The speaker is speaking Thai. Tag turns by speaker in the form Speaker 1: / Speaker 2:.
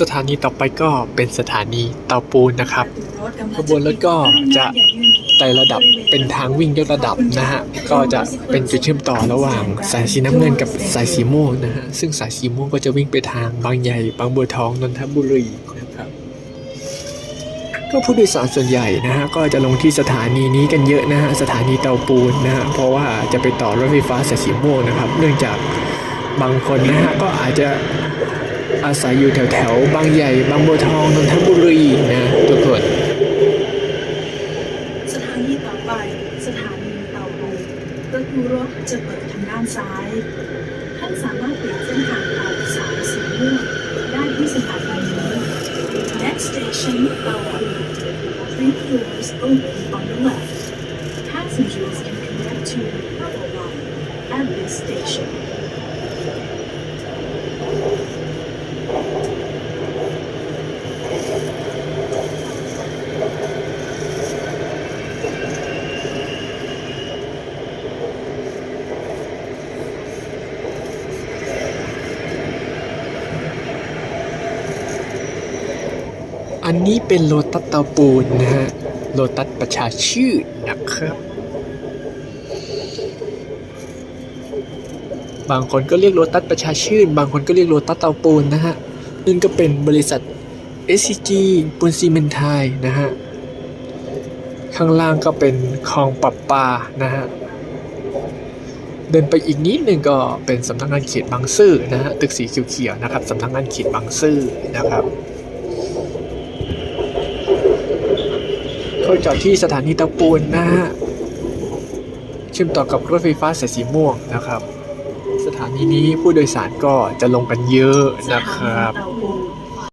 Speaker 1: สถานีต่อไปก็เป็นสถานีเตาปูนนะครับ ขบวนรถก็จะไต่ระดับเป็นทางวิ่งยกระดับนะฮะ ก็จะเป็นจุดเชื่อมต่อระหว่างสายสีน้ำเงินกับสายสีม่วงนะฮะ ซึ่งสายสีม่วงก็จะวิ่งไปทางบางใหญ่ บางบัวทอง นนทบุรีนะครับ ก็ผู้โดยสารส่วนใหญ่นะฮะ ก็จะลงที่สถานีนี้กันเยอะนะฮะ สถานีเตาปูนนะฮะ เพราะว่าจะไปต่อรถไฟฟ้าสายสีม่วงนะครับ เนื่องจากบางคนนะฮะ ก็อาจจะ อาศัยอยู่แถวแถวบางใหญ่ บางบัวทองนนทบุรีนะทุกคน
Speaker 2: สถานีต่อไป สถานีเตาปูประตูรถจะเปิดทางด้านซ้าย ท่านสามารถเปลี่ยนเส้นทางเตาสายสีม่วงได้ที่สถานีนี้ Next station เตาปู Three doors open on the left. Passengers can connect to Purple Line at this station.
Speaker 1: อันนี้เป็นโลตัสเตาปูนนะฮะ โลตัสประชาชื่นนะครับ บางคนก็เรียกโลตัสประชาชื่น บางคนก็เรียกโลตัสเตาปูนนะฮะนั่นก็เป็นบริษัท SCG ปูนซีเมนไทยนะฮะ ข้างล่างก็เป็นคลองปรับปานะฮะ เดินไปอีกนิดหนึ่งก็เป็นสำนักงานเขตบางซื่อนะฮะ ตึกสีเขียวๆนะครับสำนักงานเขตบางซื่อนะครับ เขาจอดที่สถานีตะปูนนะฮะเชื่อมต่อกับรถไฟฟ้าสายสีม่วงนะครับ สถานีนี้ผู้โดยสารก็จะลงกันเยอะนะครับ